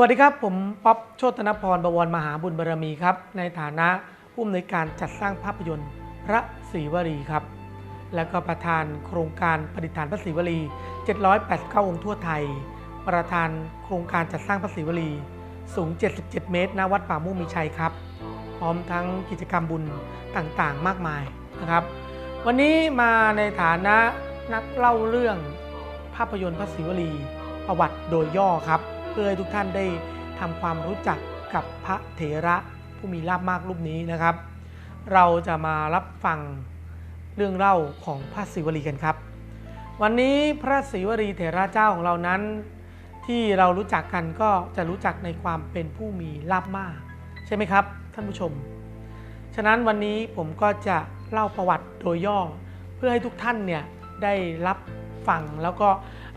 วัสดีครับ ผมป๊อปโชตนพรบวรมหาบุญบารมีครับ ในฐานะผู้อำนวยการจัดสร้างภาพยนตร์พระศรีวลีครับ และก็ประธานโครงการประดิษฐานพระศรีวลี789 องค์ทั่วไทย ประธานโครงการจัดสร้างพระศรีวลีสูง 77 เมตรณวัดป่ามุ่งมีชัยครับ พร้อมทั้งกิจกรรมบุญต่างๆ มากมายนะครับ วันนี้มาในฐานะนักเล่าเรื่องภาพยนตร์พระศิวลีประวัติโดยย่อครับ เพื่อให้ทุกท่านได้ทำความรู้จักกับพระเถระผู้มีลาภมากรูปนี้นะครับ เราจะมารับฟังเรื่องเล่าของพระศิวลีกันครับ วันนี้พระศิวลีเถระเจ้าของเรานั้น ที่เรารู้จักกันก็จะรู้จักในความเป็นผู้มีลาภมาก ใช่ไหมครับ ท่านผู้ชม ฉะนั้นวันนี้ผมก็จะเล่าประวัติโดยย่อ เพื่อให้ทุกท่านเนี่ยได้รับฟังแล้วก็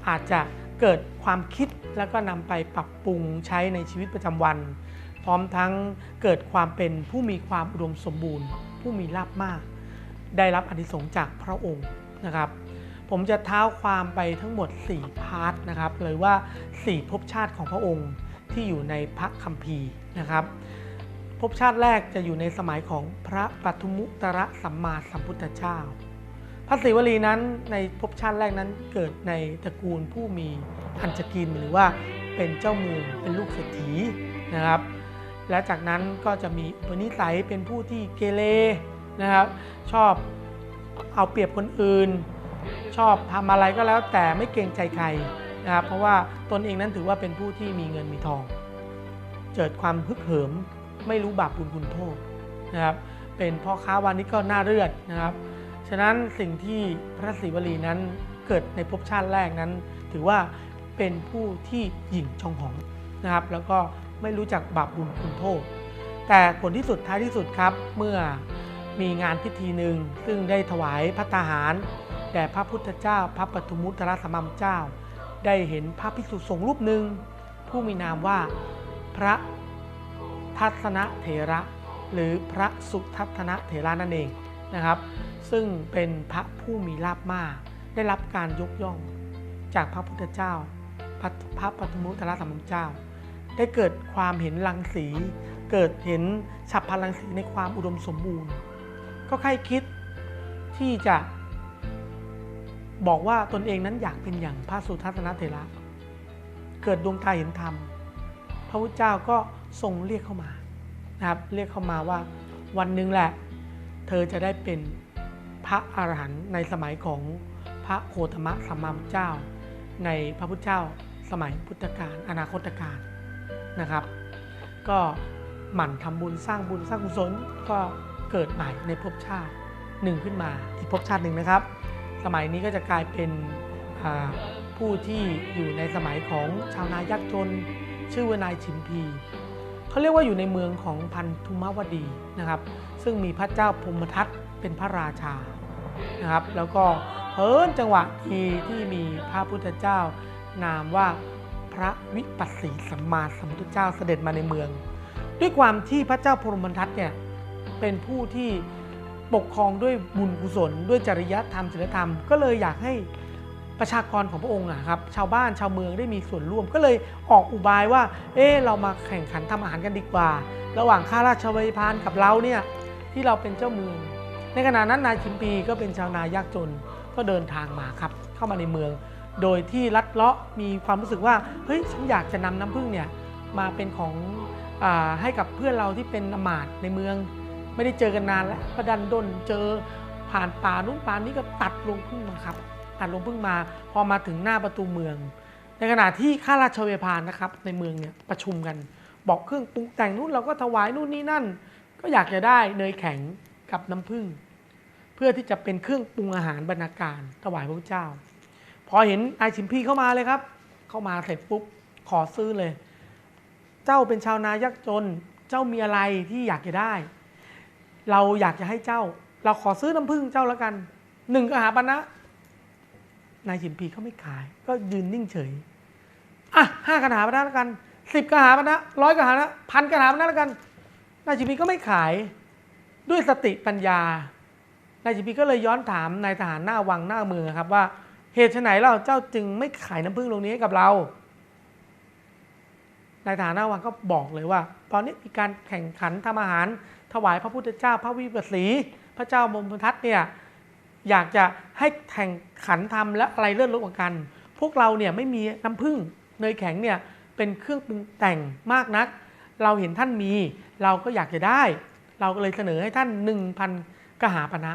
อาจจะ เกิดความคิดแล้วก็นำไปปรับปรุงใช้ในชีวิตประจำวัน พร้อมทั้งเกิดความเป็นผู้มีความอุดมสมบูรณ์ ผู้มีลาภมาก ได้รับอนิสงส์จากพระองค์นะครับ ผมจะเท้าความไปทั้งหมด 4 พาร์ทนะครับเลยว่า 4ภพชาติของพระองค์ที่อยู่ในพระคัมภีร์นะครับภพชาติแรกจะอยู่ในสมัยของพระปัทุมุตระสัมมาสัมพุทธเจ้า ระศรีวลีนั้นในภพชาติแรกนั้นเกิดในตระกูลผู้มีอันจะกินหรือว่าเป็นเจ้าเมืองเป็นลูกเศรษฐีนะครับ และจากนั้นก็จะมีอุปนิสัยเป็นผู้ที่เกเรนะครับ ชอบเอาเปรียบคนอื่น ชอบทำอะไรก็แล้วแต่ไม่เกรงใจใครนะครับเพราะว่าตนเองนั้นถือว่าเป็นผู้ที่มีเงินมีทอง เกิดความฮึกเหิมไม่รู้บาปบุญคุณโทษนะครับเป็นพ่อค้าวานิชก็น่าเลือดนะครับ ฉะนั้นสิ่งที่พระศรีวลีนั้นเกิดในภพชาติแรกนั้น ถือว่าเป็นผู้ที่หยิ่งชองหองนะครับ แล้วก็ไม่รู้จักบาปบุญคุณโทษ แต่ผลที่สุดท้ายที่สุดครับเมื่อมีงานพิธีหนึ่งซึ่งได้ถวายพระตาหารแด่พระพุทธเจ้า พระปทุมุตระสมัมเจ้า ได้เห็นพระภิกษุสงฆ์รูปหนึ่งผู้มีนามว่าพระทัศนเถระ หรือพระสุทัศนเถระนั่นเองนะครับ ซึ่งเป็นพระผู้มีลาภมาก ได้รับการยกย่องจากพระพุทธเจ้า พระพระปฐมุตระสัมมุเจ้า ได้เกิดความเห็นรังสี เกิดเห็นฉับพลันรังสีในความอุดมสมบูรณ์ ก็ใครคิดที่จะบอกว่าตนเองนั้นอยากเป็นอย่างพระสุทัศนเถระ เกิดดวงตาเห็นธรรม พระพุทธเจ้าก็ทรงเรียกเข้ามานะครับ เรียกเข้ามาว่าวันหนึ่งแหละ เธอจะได้เป็น ระอรหันต์ในสมัยของพระโคตมะสัมมาพุทธเจ้า ในพระพุทธเจ้าสมัยพุทธกาลอนาคตการนะครับ ก็หมั่นทำบุญสร้างบุญสร้างกุศลก็เกิดใหม่ในภพชาติหนึ่งขึ้นมาอีกภพชาติหนึ่งนะครับ สมัยนี้ก็จะกลายเป็นผู้ที่อยู่ในสมัยของชาวนายากจน ชื่อว่านายฉิมพีเขาเรียกว่าอยู่ในเมืองของพันธุมวดีนะครับ ซึ่งมีพระเจ้าพรมทัตเป็นพระราชา นะครับ แล้วก็เพิ่นจังหวะทีที่มีพระพุทธเจ้านามว่าพระวิปัสสีสัมมาสัมพุทธเจ้าเสด็จมาในเมือง ด้วยความที่พระเจ้าพรหมทัตเนี่ยเป็นผู้ที่ปกครองด้วยบุญกุศล ด้วยจริยธรรมศีลธรรม ก็เลยอยากให้ประชากรของพระองค์อะครับ ชาวบ้านชาวเมืองได้มีส่วนร่วม ก็เลยออกอุบายว่า เออเรามาแข่งขันทำอาหารกันดีกว่า ระหว่างข้าราชบริพารกับเราเนี่ยที่เราเป็นเจ้าเมือง ในขณะนั้นนายชิมปีก็เป็นชาวนายากจนก็เดินทางมาครับเข้ามาในเมือง โดยที่ลัดเลาะมีความรู้สึกว่าเฮ้ยฉันอยากจะนำน้ำผึ้งเนี่ยมาเป็นของอให้กับเพื่อนเราที่เป็นอมาตย์ในเมือง ไม่ได้เจอกันนานแล้วก็ดันด้นเจอผ่านป่านู้นป่านี้ก็ตัดลงพึ่งมาครับตัดลงพึ่งมาพอมาถึงหน้าประตูเมือง ในขณะที่ข้าราชบริพารนะครับในเมืองเนี่ยประชุมกัน บอกเครื่องปรุงแต่งนู้นเราก็ถวายนู่นนี่นั่น ก็อยากจะได้เนยแข็ง กับน้ำผึ้งเพื่อที่จะเป็นเครื่องปรุงอาหารบรรณาการถวายพระเจ้า พอเห็นนายชิมพีเข้ามาเลยครับ เข้ามาเสร็จปุ๊บขอซื้อเลย เจ้าเป็นชาวนายากจนเจ้ามีอะไรที่อยากจะได้ เราอยากจะให้เจ้า เราขอซื้อน้ำผึ้งเจ้าแล้วกันหนึ่งกหาปณะนายชิมพีเขาไม่ขาย ก็ยืนนิ่งเฉยอะห้ากหาปณะแล้วกันสิบกหาปณะร้อยกหาปณะพันกหาปณะแล้วกันนายชิมพีก็ไม่ขาย ด้วยสติปัญญานายชิพีก็เลยย้อนถามนายทหารหน้าวังหน้าเมืองครับว่า เหตุไฉนเราเจ้าจึงไม่ขายน้ำผึ้งตรงนี้ให้กับเรานายฐารหนะวังก็บอกเลยว่า ตอนนี้มีการแข่งขันทำอาหาร ถวายพระพุทธเจ้าพระวิปัสสี พระเจ้ามมทัตเนี่ยอยากจะให้แข่งขันทำและอะไรเลื่อนลดกว่ากัน พวกเราเนี่ยไม่มีน้ำผึ้งเนยแข็งเนี่ยเป็นเครื่องปรุงแต่งมากนัก เราเห็นท่านมี เราก็อยากจะได้ เราก็เลยเสนอให้ท่าน 1,000 กหาปณะ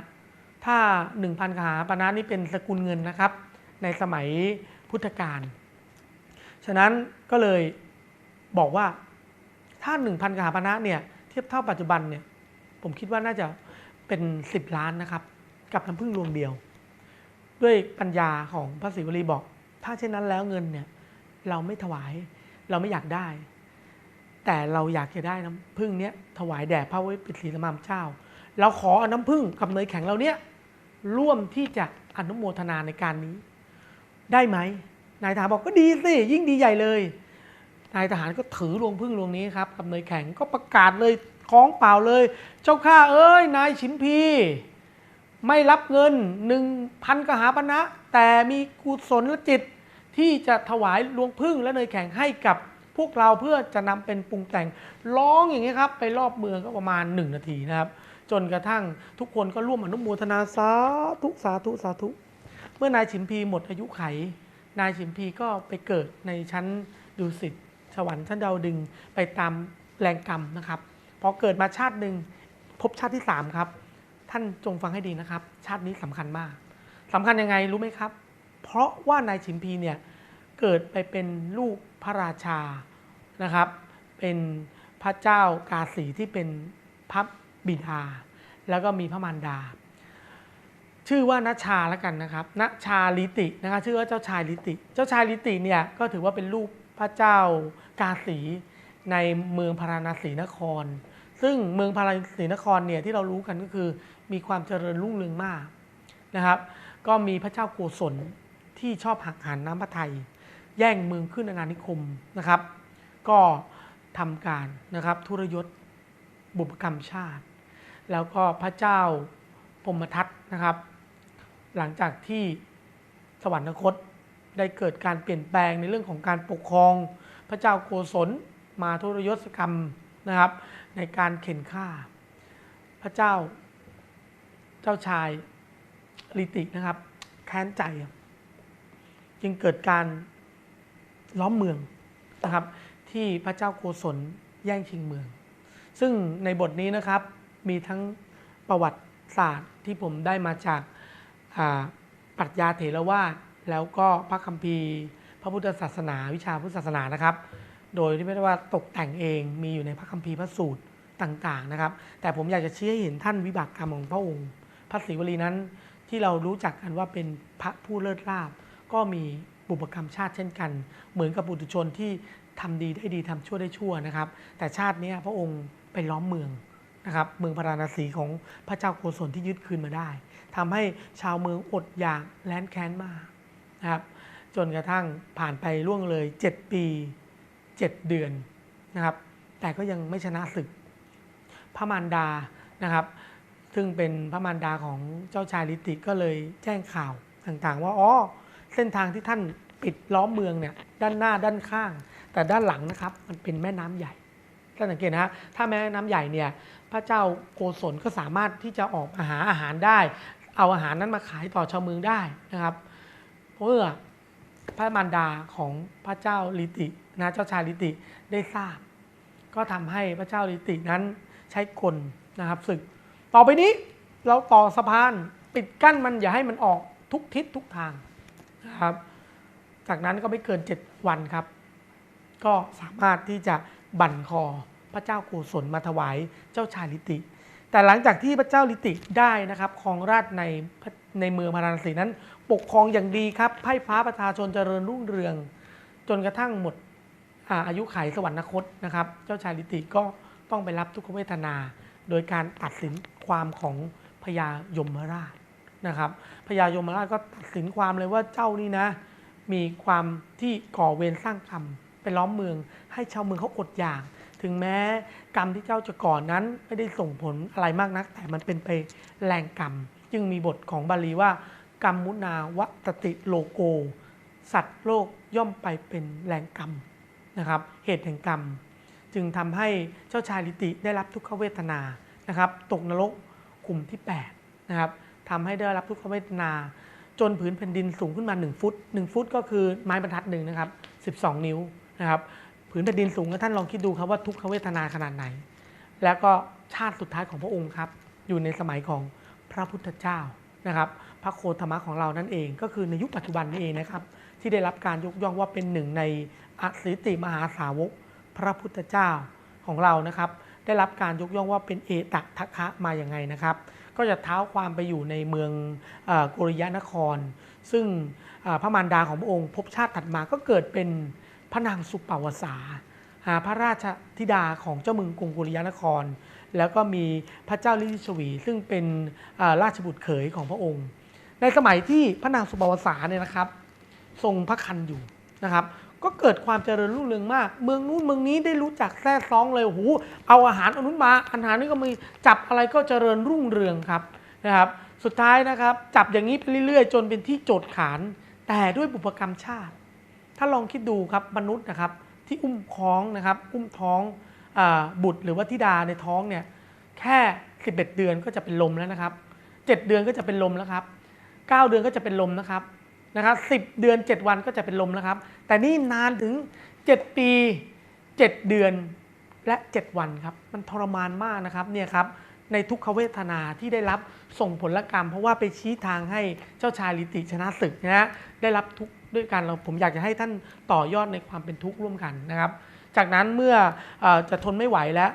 ถ้า 1,000 กหาปณะนี่เป็นสกุลเงินนะครับ ในสมัยพุทธกาลฉะนั้นก็เลยบอกว่าถ้า 1,000 กหาปณะเนี่ยเทียบเท่าปัจจุบันเนี่ยผมคิดว่าน่าจะเป็น 10 ล้านนะครับ กับน้ำพึ่งรวงเดียว ด้วยปัญญาของพระศิวลีบอก ถ้าเช่นนั้นแล้วเงินเนี่ยเราไม่ถวายเราไม่อยากได้ แต่เราอยากจะได้น้ำพึ่งเนี้ยถวายแด่พระวิปัสสีสมามเจ้า เราขออน้ำพึ่งกับเนยแข็งเราเนี้ยร่วมที่จะอนุโมทนาในการนี้ ได้ไหมนายทหารบอกก็ดีสิยิ่งดีใหญ่เลยนายทหารก็ถือรวงพึ่งรวงนี้ครับกับเนยแข็งก็ประกาศเลยคล้องเปล่าเลย เจ้าข้าเอ้ยนายชิมพีไม่รับเงินหนึ่งพันกหาปณะแต่มีกุศลจิตที่จะถวายรวงพึ่งและเนยแข็งให้กับ พวกเราเพื่อจะนำเป็นปรุงแต่งร้องอย่างนี้ครับ ไปรอบเมืองก็ประมาณ 1 นาทีนะครับ จนกระทั่งทุกคนก็ร่วมอนุโมทนาสาธุสาธุสาธุ เมื่อนายฉิมพีหมดอายุไข นายฉิมพีก็ไปเกิดในชั้นดุสิตสวรรค์ชั้นดาวดึงไปตามแรงกรรมนะครับพอเกิดมาชาติหนึ่งพบชาติที่สามครับ ท่านจงฟังให้ดีนะครับ ชาตินี้สำคัญมากสำคัญยังไงรู้ไหมครับ เพราะว่านายฉิมพีเนี่ยเกิดไปเป็นลูก ระราชานะครับ เป็นพระเจ้ากาสีที่เป็นพระบิดา แล้วก็มีพระมารดา ชื่อว่านัชชาแล้วกันนะครับนัชชาลิตินะครับชื่อว่าเจ้าชายลิติ เจ้าชายลิติเนี่ยก็ถือว่าเป็นลูกพระเจ้ากาสีในเมืองพาราณสีนคร ซึ่งเมืองพาราณสีนครเนี่ยที่เรารู้กันก็คือมีความเจริญรุ่งเรืองมากนะครับ ก็มีพระเจ้าโกศลที่ชอบหักหานน้ำพระทัย แย่งเมืองขึ้นอาณานิคมนะครับ ก็ทำการนะครับทุรยศบุพกรรมชาติ แล้วก็พระเจ้าพมทัตนะครับ หลังจากที่สวรรคตได้เกิดการเปลี่ยนแปลงในเรื่องของการปกครอง พระเจ้าโกศลมาทุรยศกรรมนะครับ ในการเข็นฆ่า พระเจ้าเจ้าชายลิตินะครับ แค้นใจ จึงเกิดการ ล้อมเมืองนะครับ ที่พระเจ้าโกศลแย่งชิงเมือง ซึ่งในบทนี้นะครับมีทั้งประวัติศาสตร์ที่ผมได้มาจากปรัชญาเถรวาทแล้วก็พระคัมภีร์ พระพุทธศาสนา วิชาพุทธศาสนานะครับ โดยที่ไม่ได้ว่าตกแต่งเองมีอยู่ในพระคัมภีร์พระสูตรต่างๆนะครับ แต่ผมอยากจะชี้ให้เห็นท่านวิบากกรรมของพระองค์ พระศรีวลีนั้นที่เรารู้จักกันว่าเป็นพระผู้เลิศลาภก็มี บุพกรรมชาติเช่นกัน เหมือนกับบุตรชนที่ทำดีได้ดีทำชั่วได้ชั่วนะครับ แต่ชาตินี้พระองค์ไปล้อมเมืองนะครับเมืองพาราณสีของพระเจ้าโกศลที่ยึดคืนมาได้ทำให้ชาวเมืองอดอยากแล้นแค้นมากนะครับจนกระทั่งผ่านไปล่วงเลย 7 ปี 7 เดือนนะครับ แต่ก็ยังไม่ชนะศึก พระมารดานะครับ ซึ่งเป็นพระมารดาของเจ้าชายลิติก็เลยแจ้งข่าวต่างๆ ว่าอ๋อ เส้นทางที่ท่านปิดล้อมเมืองเนี่ยด้านหน้าด้านข้าง แต่ด้านหลังนะครับมันเป็นแม่น้ำใหญ่ท่านสังเกตนะฮะถ้าแม่น้ำใหญ่เนี่ยพระเจ้าโกศลก็สามารถที่จะออกมาหาอาหารได้ เอาอาหารนั้นมาขายต่อชาวเมืองได้นะครับเมื่อพระมารดาของพระเจ้าลิตินะเจ้าชายลิติได้ทราบ ก็ทำให้พระเจ้าลิตินั้นใช้กลนะครับศึก ต่อไปนี้เราต่อสะพานปิดกั้นมันอย่าให้มันออกทุกทิศทุกทาง นะครับ จากนั้นก็ไม่เกิน 7 วันครับ ก็สามารถที่จะบั่นคอพระเจ้าโกศลมาถวายเจ้าชายลิติ แต่หลังจากที่พระเจ้าลิติได้นะครับครองราชในในเมืองพาราณสีนั้น ปกครองอย่างดีครับไพ่ฟ้าประชาชนเจริญรุ่งเรือง จนกระทั่งหมดอาอายุไขสวรรคตนะครับ เจ้าชายลิติก็ต้องไปรับทุกขเวทนา โดยการตัดสินความของพญายมราช นะครับพญายมราชก็ตัดสินความเลยว่าเจ้านี่นะ มีความที่ก่อเวรสร้างกรรมไปล้อมเมือง ให้ชาวเมืองเขาอดอยาก ถึงแม้กรรมที่เจ้าจะก่อนนั้นไม่ได้ส่งผลอะไรมากนัก แต่มันเป็นไปแรงกรรม จึงมีบทของบาลีว่ากรรมมุนาวัตติโลโก สัตว์โลกย่อมไปเป็นแรงกรรมนะครับ เหตุแห่งกรรม จึงทำให้เจ้าชายลิติได้รับทุกขเวทนานะครับ ตกนรกขุมที่8นะครับ ทำให้ได้รับทุกขเวทนา จนผืนแผ่นดินสูงขึ้นมา 1 ฟุต 1 ฟุตก็คือไม้บรรทัดหนึ่งนะครับ12 นิ้วนะครับผืนแผ่นดินสูงท่านลองคิดดูครับว่าทุกขเวทนาขนาดไหน แล้วก็ชาติสุดท้ายของพระองค์ครับ อยู่ในสมัยของพระพุทธเจ้านะครับ พระโคธรรมะของเรานั่นเอง ก็คือในยุคปัจจุบันนี้เองนะครับ ที่ได้รับการยกย่องว่าเป็นหนึ่งในอสิติมหาสาวก พระพุทธเจ้าของเรานะครับ ได้รับการยกย่องว่าเป็นเอตัทัคคะมาอย่างไงนะครับ ก็จะเท้าความไปอยู่ในเมืองออโกริยานคร ซึ่งพระมารดาของพระองค์ภพชาติถัดมาก็เกิดเป็นพระนางสุปปาวสาอ่าพระราชธิดาของเจ้าเมืองกรุงโกริยานคร แล้วก็มีพระเจ้าลิลิชวี ซึ่งเป็นราชบุตรเขยของพระองค์ ในสมัยที่พระนางสุปปาวสาเนี่ยนะครับ ทรงพระคันอยู่นะครับ ก็เกิดความเจริญรุ่งเรืองมาก เมืองนู้นเมืองนี้ได้รู้จักแท้ซองเลยโอ้โหเอาอาหารอนุนมาอาหารนี่ก็มีจับอะไรก็เจริญรุ่งเรืองครับนะครับ สุดท้ายนะครับ จับอย่างนี้ไปเรื่อยๆ จนเป็นที่โจทย์ขาน แต่ด้วยบุพกรรมชาติ ถ้าลองคิดดูครับมนุษย์นะครับ ที่อุ้มท้องนะครับ อุ้มท้องอบุตรหรือว่าธิดาในท้องเนี่ยแค่11เดือนก็จะเป็นลมแล้วนะครับ 7 เดือนก็จะเป็นลมแล้วครับ 9 เดือนก็จะเป็นลมนะครับ นะครับ10เดือน 7 วันก็จะเป็นลมแล้วครับ แต่นี่นานถึง 7 ปี 7 เดือนและ 7 วันครับ มันทรมานมากนะครับเนี่ยครับในทุกขเวทนาที่ได้รับส่งผลกรรม เพราะว่าไปชี้ทางให้เจ้าชายลิติชนะศึกนะฮะได้รับทุกด้วยกันเราผมอยากจะให้ท่านต่อยอดในความเป็นทุกข์ร่วมกันนะครับ จากนั้นเมื่อออจะทนไม่ไหวแล้ว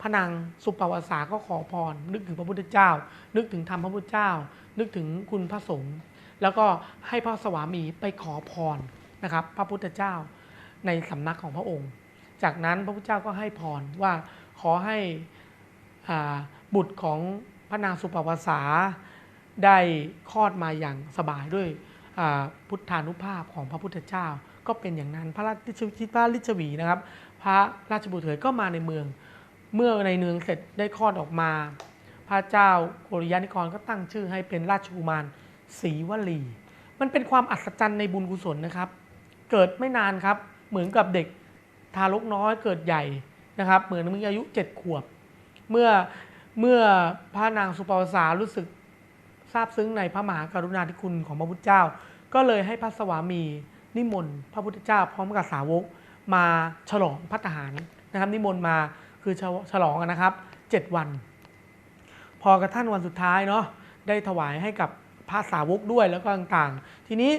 พระนางสุปปาวสาก็ขอพร นึกถึงพระพุทธเจ้า นึกถึงธรรมพระพุทธเจ้า นึกถึงคุณพระสงฆ์ แล้วก็ให้พระสวามีไปขอพรนะครับ พระพุทธเจ้าในสำนักของพระองค์ จากนั้นพระพุทธเจ้าก็ให้พรว่าขอให้บุตรของพระนางสุปปาวสาได้คลอดมาอย่างสบายด้วยพุทธานุภาพของพระพุทธเจ้า ก็เป็นอย่างนั้นพระราชชิพระลิชวีนะครับ พระราชบุตรเถยก็มาในเมือง เมื่อในเนืองเสร็จได้คลอดออกมา พระเจ้าโกริยานิกรก็ตั้งชื่อให้เป็นราชกุมาร ศรีวลี มันเป็นความอัศจรรย์ในบุญกุศลนะครับ เกิดไม่นานครับ เหมือนกับเด็กทารกน้อยเกิดใหญ่นะครับ เหมือนมีอายุเจ็ดขวบ เมื่อเมื่อพระนางสุปปาวสารู้สึกซาบซึ้งในพระมหากรุณาธิคุณของพระพุทธเจ้า ก็เลยให้พระสวามีนิมนต์พระพุทธเจ้าพร้อมกับสาวกมาฉลองพระทหารนะครับ นิมนต์มาคือฉลองกันนะครับเจ็ดวัน พอกระทั่งวันสุดท้ายเนาะได้ถวายให้กับ พระสาวกด้วยแล้วก็ต่างๆ ทีนี้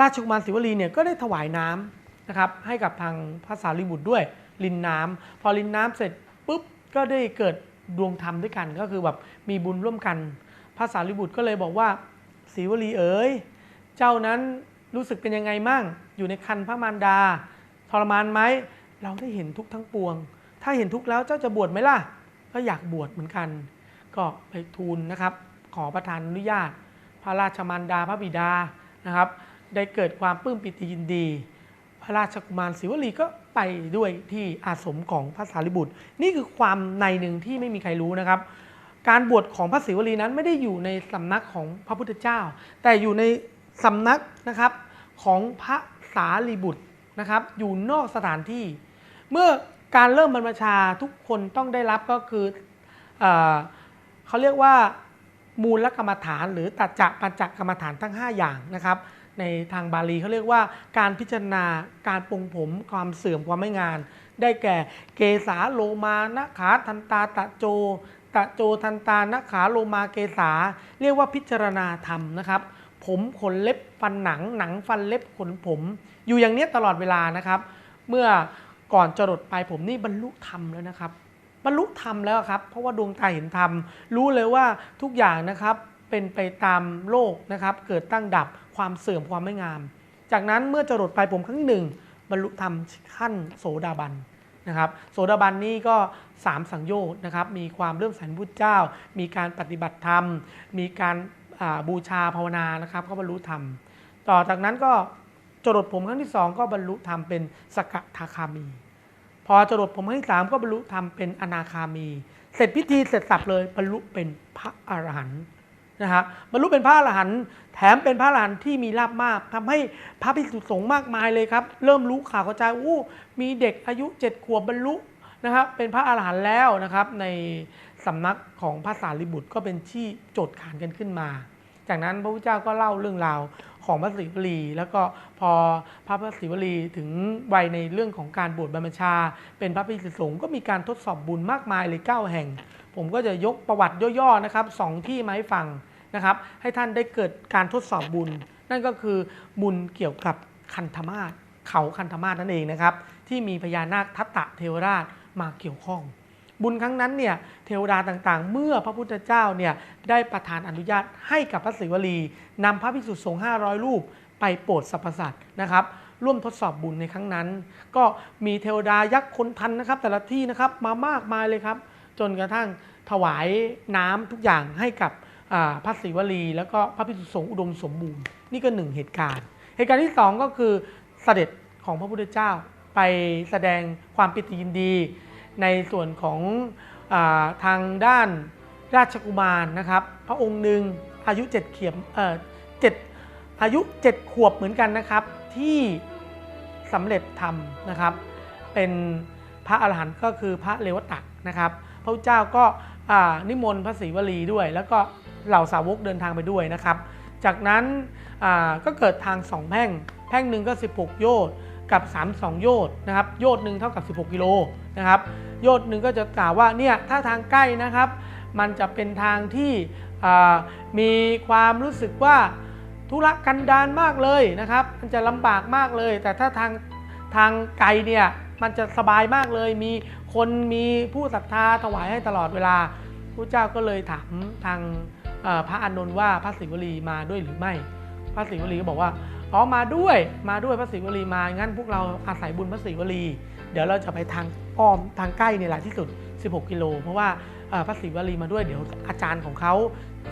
ราชกุมารศิวลีเนี่ยก็ได้ถวายน้ำนะครับให้กับทางพระสารีบุตรด้วยลินน้ำพอลินน้ำเสร็จปุ๊บก็ได้เกิดดวงธรรมด้วยกัน ก็คือแบบมีบุญร่วมกัน พระสารีบุตรก็เลยบอกว่าศิวลีเอ๋ยเจ้านั้นรู้สึกเป็นยังไงมั่ง อยู่ในคันพระมารดา ทรมานไหมเราได้เห็นทุกทั้งปวง ถ้าเห็นทุกแล้วเจ้าจะบวชไหมล่ะ ก็อยากบวชเหมือนกัน ก็ไปทูลนะครับ ขอประทานอนุญาต พระราชมารดาพระบิดานะครับ ได้เกิดความปลื้มปิติยินดี พระราชกุมารศิวลีก็ไปด้วยที่อาสมของพระสารีบุตร นี่คือความในหนึ่งที่ไม่มีใครรู้นะครับ การบวชของพระศิวลีนั้นไม่ได้อยู่ในสำนักของพระพุทธเจ้า แต่อยู่ในสำนักนะครับของพระสารีบุตรนะครับ อยู่นอกสถานที่ เมื่อการเริ่มบรรพชาทุกคนต้องได้รับก็คือเออเขาเรียกว่า มูลกรรมฐานหรือตัจจะปัญจกรรมฐานทั้ง 5 อย่างนะครับ ในทางบาลีเขาเรียกว่าการพิจารณาการปรงผมความเสื่อมความไม่งาน ได้แก่เกสาโลมานะขาทันตาตะโจ ตะโจทันตานะขาโลมาเกสา เรียกว่าพิจารณาธรรมนะครับ ผมขนเล็บฟันหนังหนังฟันเล็บขนผม อยู่อย่างนี้ตลอดเวลานะครับ เมื่อก่อนจะหลดปลายผมนี่บรรลุธรรมแล้วนะครับ บรรลุธรรมแล้วครับ เพราะว่าดวงตาเห็นธรรม รู้เลยว่าทุกอย่างนะครับเป็นไปตามโลกนะครับ เกิดตั้งดับความเสื่อมความไม่งาม จากนั้นเมื่อจะหลดปลายผมครั้งหนึ่ง บรรลุธรรมขั้นโสดาบันนะครับโสดาบันนี่ก็สามสังโยชน์นะครับ มีความเริ่มใสในพุทธเจ้า มีการปฏิบัติธรรม มีการาบูชาภาวนานะครับก็บรรลุธรรม ต่อจากนั้นก็จรดผมครั้งที่สองก็บรรลุธรรมเป็นสกทาคามี อจรดผมครั้งที่สามก็บรรลุธรรมเป็นอนาคามี เสร็จพิธีเสร็จสับเลยบรรลุเป็นพระอรหันต์นะฮะบรรลุเป็นพระอรหันต์แถมเป็นพระอรหันต์ที่มีลาภมากทำให้พระภิกษุสงฆ์มากมายเลยครับ เริ่มรู้ข่าวกระจายอู้มีเด็กอายุเจ็ดขวบบรรลุนะครับเป็นพระอรหันต์แล้วนะครับในสำนักของพระสารีบุตรก็เป็นที่โจทย์ขานกันขึ้นมา จากนั้นพระพุทธเจ้าก็เล่าเรื่องราวของพระศรีวลี แล้วก็พอพระพระศรีวลีถึงวัยในเรื่องของการบวชบรรพชา เป็นพระภิกษุสงฆ์ก็มีการทดสอบบุญมากมายเลย9แห่ง ผมก็จะยกประวัติย่อๆนะครับสองที่มาให้ฟังนะครับ ให้ท่านได้เกิดการทดสอบบุญ นั่นก็คือบุญเกี่ยวกับคันธมาศเขาคันธมาศนั่นเองนะครับ ที่มีพญานาคทัตตะเทวราชมาเกี่ยวข้อง บุญครั้งนั้นเนี่ยเทวดาต่างๆ เมื่อพระพุทธเจ้าเนี่ยได้ประทานอนุญาตให้กับพระศิวลีนำพระภิกษุสงฆ์500 รูปไปโปรดสรรพสัตว์นะครับร่วมทดสอบบุญในครั้งนั้น ก็มีเทวดายักษ์คนทันนะครับ แต่ละที่นะครับมามากมายเลยครับ จนกระทั่งถวายน้ำทุกอย่างให้กับพระศิวลี แล้วก็พระภิกษุสงฆ์อุดมสมบูรณ์นี่ก็หนึ่งเหตุการณ์ เหตุการณ์ที่สองก็คือเสด็จของพระพุทธเจ้าไปแสดงความปิติยินดี ในส่วนของอาทางด้านราชกุมารนะครับ พระองค์หนึ่งอายุเจ็ดเขียมเอ่อเจ็ดอายุเจ็ดขวบเหมือนกันนะครับ ที่สำเร็จธรรมนะครับ เป็นพระอรหันต์ก็คือพระเลวตักนะครับ พระเจ้าก็นิมนต์พระศรีวลีด้วย แล้วก็เหล่าสาวกเดินทางไปด้วยนะครับ จากนั้นก็เกิดทางสองแพร่ง แพร่งหนึ่งก็ 16 โยชน์กับ 32 โยชน์นะครับ โยชน์หนึ่งเท่ากับ 16 กิโล นะครับโยชน์หนึ่งก็จะกล่าวว่าเนี่ยถ้าทางใกล้นะครับ มันจะเป็นทางที่มีความรู้สึกว่าธุระกันดารมากเลยนะครับ มันจะลำบากมากเลย แต่ถ้าทางทางไกลเนี่ยมันจะสบายมากเลย มีคนมีผู้ศรัทธาถวายให้ตลอดเวลาพระเจ้าก็เลยถามทางพระอานนท์ว่าพระศิวลีมาด้วยหรือไม่ พระศิวลีก็บอกว่าอ๋อมาด้วยมาด้วยพระศิวลีมางั้นพวกเราอาศัยบุญพระศิวลี เดี๋ยวเราจะไปทางอ้อมทางใกล้เนี่ยแหละที่สุด 16 กิโล เพราะว่าพระศิวลีมาด้วยเดี๋ยวอาจารย์ของเขา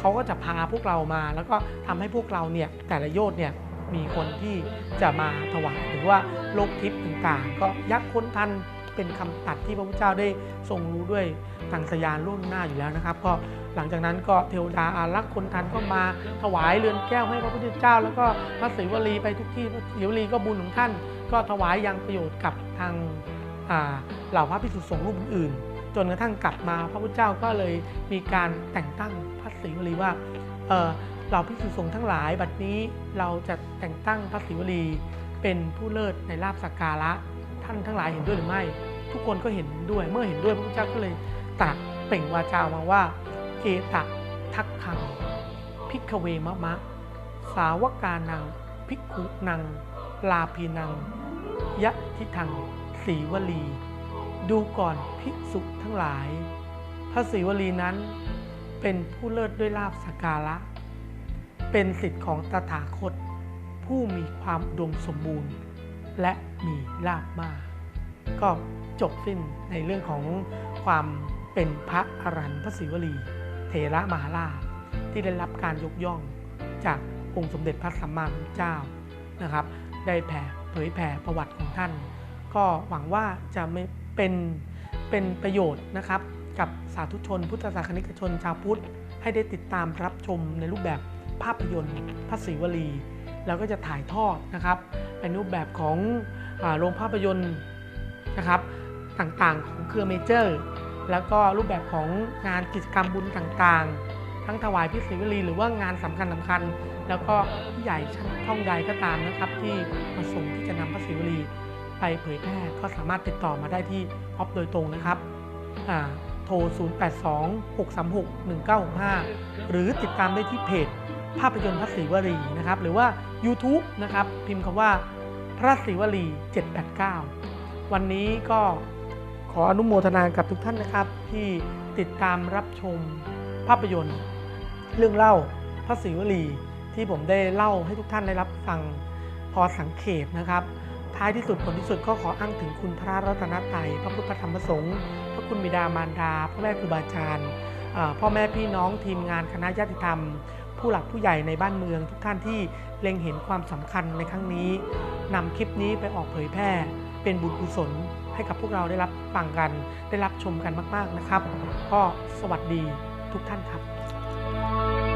เขาก็จะพาพวกเรามา แล้วก็ทำให้พวกเราเนี่ยแต่ละโยชน์เนี่ยมีคนที่จะมาถวายหรือว่าโลกทิพย์ต่างๆ ก็ยักษ์ค้นทันเป็นคำตัดที่พระพุทธเจ้าได้ทรงรู้ด้วยทางสยานล่วงหน้าอยู่แล้วนะครับ ก็ หลังจากนั้นก็เทวดาอารักษ์คนทันก็มาถวายเรือนแก้วให้พระพุทธเจ้า แล้วก็พระศิวลีไปทุกที่พระศิวลีก็บุญของท่าน ก็ถวายยังประโยชน์กับทางาเหล่าพระภิกษุสงฆ์รูปอื่น จนกระทั่งกลับมาพระพุทธเจ้าก็เลยมีการแต่งตั้งพระศิวลีว่าเหล่าภิกษุสงฆ์ทั้งหลาย บัดนี้เราจะแต่งตั้งพระศิวลีเป็นผู้เลิศในลาบสักการะท่านทั้งหลายเห็นด้วยหรือไม่ ทุกคนก็เห็นด้วยเมื่อเห็นด้วยพระพุทธเจ้าก็เลยตรัสเปล่งวาจามาว่า เอตะ ทักขัง พิกเวมะมะ สาวกานังภิกขุนัง ลาพีนัง ยะทิทัง สีวลี ดูก่อนภิกษุทั้งหลาย พระศีวลีนั้น เป็นผู้เลิศด้วยลาบสกการะ เป็นสิทธิ์ของตถาคต ผู้มีความอุดมสมบูรณ์ และมีลาบมาก ก็จบสิ้นในเรื่องของความเป็นพระอรันพระศิวลี เถระมหาราชที่ได้รับการยกย่องจากองค์สมเด็จพระสัมมาสัมพุทธเจ้านะครับ ได้แผ่เผยแผ่ประวัติของท่าน ก็หวังว่าจะไม่เป็นเป็นประโยชน์นะครับ กับสาธุชน พุทธศาสนิกชนชาวพุทธ ให้ได้ติดตามรับชมในรูปแบบภาพยนตร์พระศิวลีแล้วก็จะถ่ายทอดนะครับเป็นรูปแบบของโรงภาพยนตร์นะครับต่างๆของเครือเมเจอร์ แล้วก็รูปแบบของงานกิจกรรมบุญต่างๆ ทั้งถวายพิศิวลีหรือว่างานสำคัญสำคัญ แล้วก็ผู้ใหญ่ช่องใดก็ตามนะครับ ที่ประสงค์ที่จะนำพระศิวลีไปเผยแพร่ก็สามารถติดต่อมาได้ที่ออฟโดยตรงนะครับโทร 0826361965 หรือติดตามได้ที่เพจภาพยนตร์พระศรีวลีนะครับ หรือว่า YouTube นะครับ พิมพ์คำว่าพระศรีวลี 789 วันนี้ก็ ขออนุโมทนากับทุกท่านนะครับ ที่ติดตามรับชมภาพยนตร์ เรื่องเล่าพระศรีวลีที่ผมได้เล่าให้ทุกท่านได้รับฟังพอสังเขปนะครับ ท้ายที่สุดผลที่สุดก็ขออ้างถึงคุณพระรัตนตรัยพระพุทธธรรมสงฆ์พระคุณบิดามารดาพ่อแม่ครูบาอาจารย์พ่อแม่พี่น้องทีมงานคณะญาติธรรม ผู้หลักผู้ใหญ่ในบ้านเมือง ทุกท่านที่เล็งเห็นความสำคัญในครั้งนี้นำคลิปนี้ไปออกเผยแพร่ เป็นบุญกุศลให้กับพวกเราได้รับฟังกันได้รับชมกันมาก ๆนะครับ ก็สวัสดีทุกท่านครับ